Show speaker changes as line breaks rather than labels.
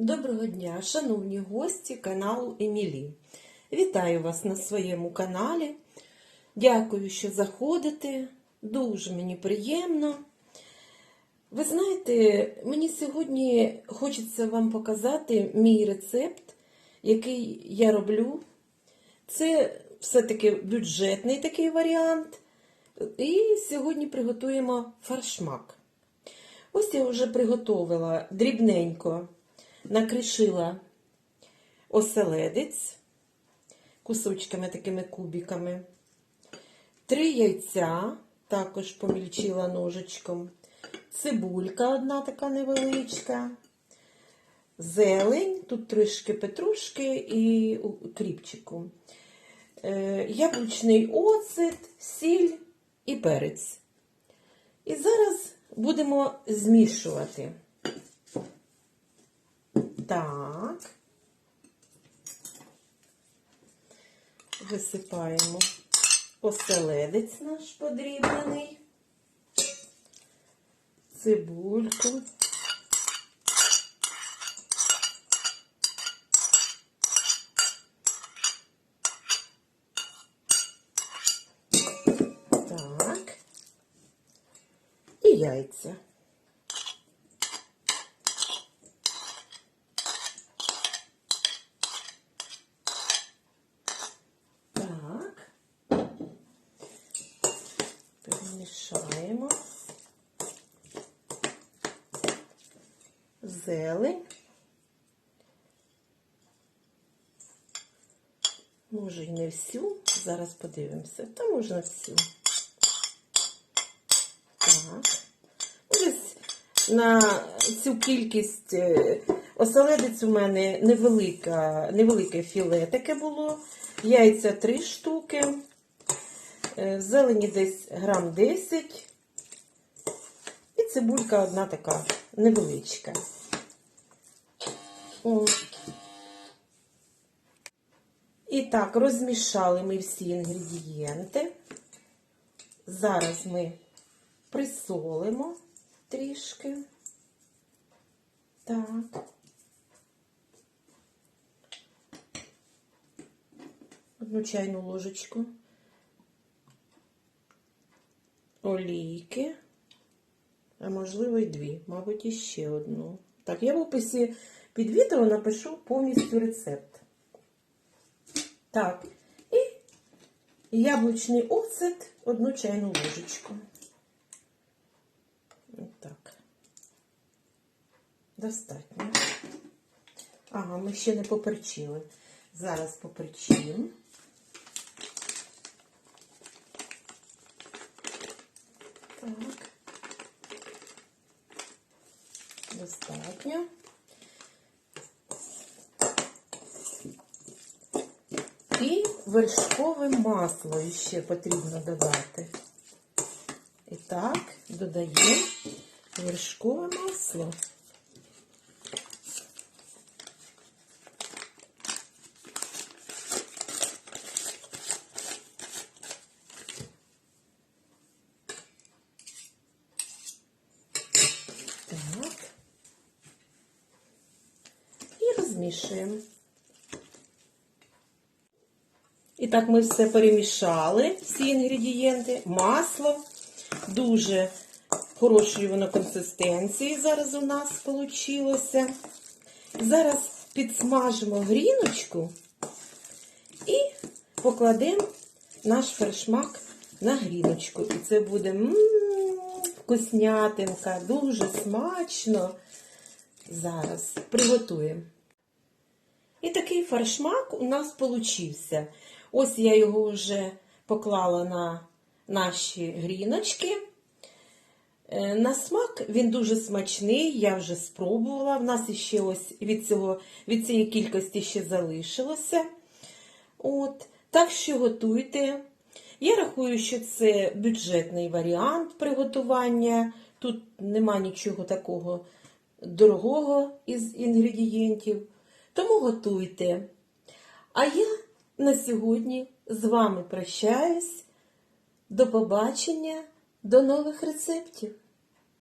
Доброго дня, шановні гості каналу Емілі. Вітаю вас на своєму каналі. Дякую, що заходите. Дуже мені приємно. Ви знаєте, мені сьогодні хочеться вам показати мій рецепт, який я роблю. Це все-таки бюджетний такий варіант. І сьогодні приготуємо фаршмак. Ось я вже приготовила дрібненько, накришила оселедець кусочками такими кубиками. Три яйця також помільчила ножичком. Цибулька одна така невеличка. Зелень, тут трішки петрушки і кріпчику. Е, Яблучний оцет, сіль і перець. І зараз будемо змішувати. Так. Висипаємо оселедець наш подрібнений, цибульку. Так. І яйця. Так. Перемішаємо. Зелень. Може і не всю. Зараз подивимося. Та можна всю. Так. Десь на цю кількість е, оселедець у мене невелика, невелике філе таке було. Яйця 3 штуки. е, Зелені десь грам 10. Цибулька одна така невеличка. О. І так, розмішали ми всі інгредієнти. Зараз ми присолимо трішки. Так. Одну чайну ложечку. Олійки. А можливо, і дві, мабуть, іще одну. Так, я в описі під відео напишу повністю рецепт. Так, і яблучний оцет одну чайну ложечку. Так. Достатньо. Ага, ми ще не поперчили. Зараз поперчимо. Так. Достатньо. І вершкове масло ще потрібно додати. І так, додаємо вершкове масло. Так. І розмішуємо. І так ми все перемішали, всі інгредієнти, масло, дуже хорошої воно консистенції зараз у нас вийшло. Зараз підсмажимо гріночку і покладемо наш фершмак на гріночку. І це буде м вкуснятинка, дуже смачно. Зараз приготуємо. І такий фаршмак у нас получився. Ось я його вже поклала на наші гріночки. Е, На смак він дуже смачний, я вже спробувала. В нас ще ось від, цього, від цієї кількості ще залишилося. От. Так що готуйте. Я рахую, що це бюджетний варіант приготування. Тут нема нічого такого дорогого із інгредієнтів. Тому готуйте. А я на сьогодні з вами прощаюсь. До побачення, до нових рецептів!